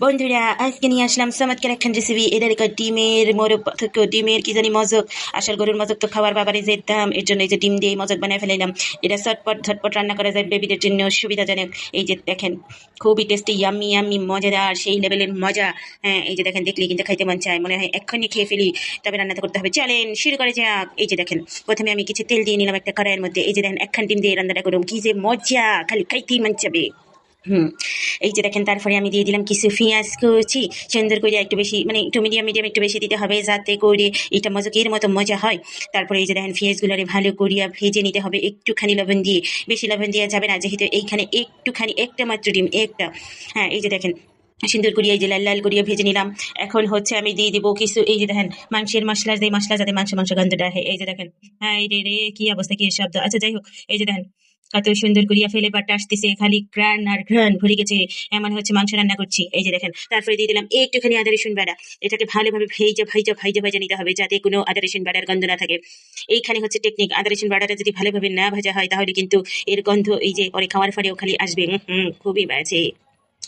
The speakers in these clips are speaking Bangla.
বন্ধুরা, আজকে নিয়ে আসলাম চমৎকার একখান রেসিপি এটা রেখা ডিমের মোরগ পার্থক্য ডিমের কি জানি মজক। আসল গরুর মজক তো খাবার বাবারে যেতাম এর জন্য এই যে ডিম দিয়ে মজক বানিয়ে ফেলাইলাম। এটা চটপট ঝটপট রান্না করা যায় বেবিদের জন্য সুবিধাজনক। এই যে দেখেন, খুবই টেস্টি ইয়াম্মি ইয়াম্মি মজাদার, সেই লেভেলের মজা। হ্যাঁ এই যে দেখেন, দেখলে কিন্তু খাইতে মন চায়। মনে হয় এক্ষুনি খেয়ে ফেলি। তবে রান্নাটা করতে হবে। চলেন, শুরু করে যাক। এই যে দেখেন, প্রথমে আমি কিছু তেল দিয়ে নিলাম একটা কড়াইয়ের মধ্যে। এই যে দেখেন একখান ডিম দিয়ে রান্নাটা করুন কি যে মজা! খালি খাইতেই মন চাবে। হুম। এই যে দেখেন, তারপরে আমি দিয়ে দিলাম কিছু পেঁয়াজ কুচি। সুন্দর করে একটু বেশি মানে একটু মিডিয়াম মিডিয়াম একটু বেশি দিতে হবে যাতে করে এটা মজাকের মতো মজা হয়। তারপরে এই যে দেখেন, পেঁয়াজগুলোরে ভালো করিয়া ভেজে নিতে হবে একটুখানি লবণ দিয়ে। বেশি লবণ দেওয়া যাবে না, যেহেতু এইখানে একটুখানি, একটা মাত্র ডিম, একটা। হ্যাঁ এই যে দেখেন, সুন্দর করিয়া এই যে লাল লাল করিয়া ভেজে নিলাম। এখন হচ্ছে আমি দিয়ে দিব কিছু, এই যে দেখেন, মাংসের মশলা যে মশলা যাতে মাংস মাংস গন্ধটা এই যে দেখেন। হ্যাঁ এই রে রে, কি অবস্থা, কি শব্দ? আচ্ছা যাই হোক, এই যে দেখেন কত সুন্দর করিয়া ফেলে পাটটা আসতেছে, খালি গ্রান আর ঘ্রান ভরে গেছে। এমন হচ্ছে মাংস রান্না করছি। এই যে দেখেন, তারপরে দিয়ে দিলাম একটুখানি আদা রসুন বেড়া এটাকে ভালোভাবে ভেজা ভাইজা ভাইজা ভাইজা নিতে হবে যাতে কোনো আদা রসুন বেড়ার গন্ধ না থাকে। এইখানে হচ্ছে টেকনিক আদা রসুন বেড়াটা যদি ভালোভাবে না ভাজা হয়, তাহলে কিন্তু এর গন্ধ এই যে পরে খাওয়ার ফলেও খালি আসবে। হুম, খুবই বাজে।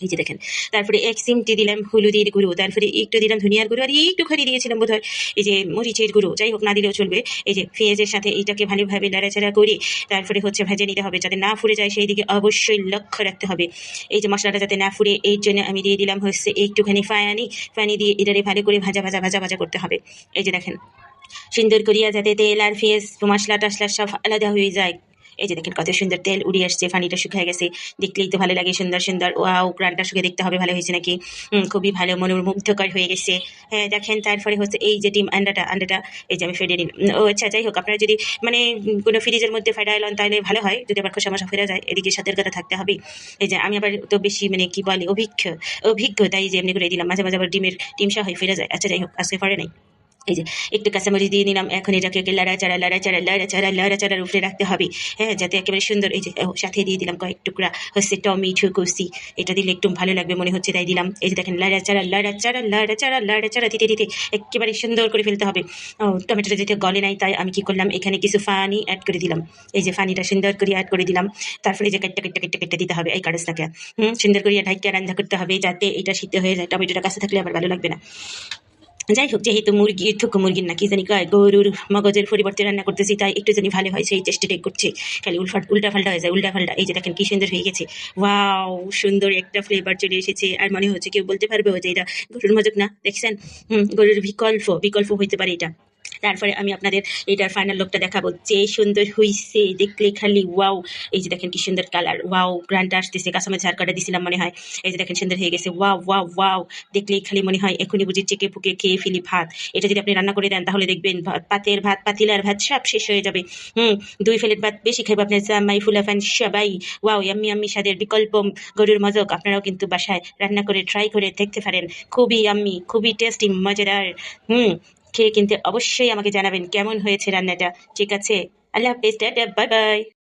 এই যে দেখেন, তারপরে এক চিমটি দিলাম হলুদের গুঁড়ো, তারপরে একটু দিলাম ধনিয়ার গুঁড়ো, আর একটুখানি দিয়েছিলাম বোধহয় এই যে মরিচের গুঁড়ো, যাই হোক না দিলেও চলবে। এই যে পেঁয়াজের সাথে এইটাকে ভালোভাবে নাড়াচাড়া করে তারপরে হচ্ছে ভেজে নিতে হবে, যাতে না ফুরে যায় সেই দিকে অবশ্যই লক্ষ্য রাখতে হবে। এই যে মশলাটা যাতে না ফুরে এই জন্য আমি দিয়ে দিলাম হচ্ছে একটুখানি ফায়ানি। ফানি দিয়ে এটারে ভালো করে ভাজা ভাজা ভাজা ভাজা করতে হবে। এই যে দেখেন, সুন্দর করিয়া যাতে তেল আর পেঁয়াজ মশলা টশলা সব আলাদা হয়ে যায়। এই যে দেখেন কত সুন্দর তেল উড়ে আসছে, ফানিটা শুকিয়ে গেছে। দেখলেই তো ভালো লাগে সুন্দর সুন্দর। ওয়াও গ্রানটা শুকিয়ে দেখতে হবে, ভালো হয়েছে নাকি? খুবই ভালো, মনোমুগ্ধকর হয়ে গেছে। হ্যাঁ দেখেন তারপরে হচ্ছে এই যে ডিম আন্ডাটা আন্ডাটা, এই যে আমি ফেটে নিলাম। ও আচ্ছা যাই হোক, আপনারা যদি মানে কোনো ফ্রিজের মধ্যে ফেটাই লন তাহলে ভালো হয়। যদি আবার খোসা মশা ফেরা যায়, এদিকে সতর্কতা থাকতে হবে। এই যে আমি আবার তো বেশি মানে কি বলে, অভিজ্ঞ অভিজ্ঞ, তাই যে এমনি করে দিলাম। মাঝে মাঝে আবার ডিমের, ডিম সহ ফেরা যায়। আচ্ছা যাই হোক, আজকে পরে নাই। এই যে, একটু কাঁচামরিচ দিয়ে নিলাম। এখন এটাকে লাড়াচাড়া লাড়াচাড়া লাড়াচাড়া লাড়াচাড়ার উপরে রাখতে হবে। হ্যাঁ যাতে একেবারে সুন্দর এই যে সাথে দিয়ে দিলাম কয়েক টুকরা হচ্ছে টমেটো কুচি। এটা দিলে একটু ভালো লাগবে মনে হচ্ছে, তাই দিলাম। এই যে দেখেন লাড়াচাড়া লাড়াচাড়া লাড়াচাড়া লাড়াচাড়া দিতে দিতে একেবারে সুন্দর করে ফেলতে হবে। টমেটোটা যেতে গলে নাই, তাই আমি কি করলাম, এখানে কিছু ফানি অ্যাড করে দিলাম। এই যে ফানিটা সুন্দর করে অ্যাড করে দিলাম। তারপরে যে কেটে কেটে কেটে কেটে দিতে হবে এই কাগজটাকে। হুম, সুন্দর করে ঢাইকা রান্না করতে হবে যাতে এটা সিদ্ধ হয়ে যায়। টমেটোটা কাছে থাকলে আবার ভালো লাগবে না। যাই হোক যেহেতু মুরগি থুকু মুরগির না কি জানি কয় গরুর মগজের পরিবর্তে রান্না করতেছি, তাই একটু জানি ভালো হয়, সেই চেষ্টাটাই করছে। খালি উল্ফাট উল্টাফাল্টা হয়ে যায় উল্টা ফাল্টা এই যে দেখেন কি সুন্দর হয়ে গেছে। ওয়াও, সুন্দর একটা ফ্লেভার চলে এসেছে। আর মনে হচ্ছে কেউ বলতে পারবে যে এটা গরুর মজক না, দেখছেন? হুম, গরুর বিকল্প বিকল্প হইতে পারে এটা। তারপরে আমি আপনাদের এটার ফাইনাল লুকটা দেখাবো। যে সুন্দর হইছে, দেখলে খালি ওয়াও এই যে দেখেন কি সুন্দর কালার ওয়াও গ্রান্ট আসতেছে কাঁচামাচ ঝাড়কাটা দিছিলাম মনে হয়। এই যে দেখেন সুন্দর হয়ে গেছে ওয়াও ওয়াও ওয়াও দেখলেই খালি মনে হয় এখনই বুঝি চেকে ফুকে খেয়ে ফেলি ভাত। এটা যদি আপনি রান্না করে দেন, তাহলে দেখবেন ভাত, পাতের ভাত পাতিলার ভাত সব শেষ হয়ে যাবে। হুম, দুই ফেলের ভাত বেশি খাইব আপনার জামাই ফুলা ফ্যান সবাই। ওয়াও ইয়াম্মি আমি স্বাদের বিকল্প গরুর মজক আপনারাও কিন্তু বাসায় রান্না করে ট্রাই করে দেখতে পারেন। খুবই আমি খুবই টেস্টি মজাদার। হুম খেয়ে কিন্তু অবশ্যই আমাকে জানাবেন কেমন হয়েছে রান্নাটা। ঠিক আছে? আল্লাহ হাফেজ বাই বাই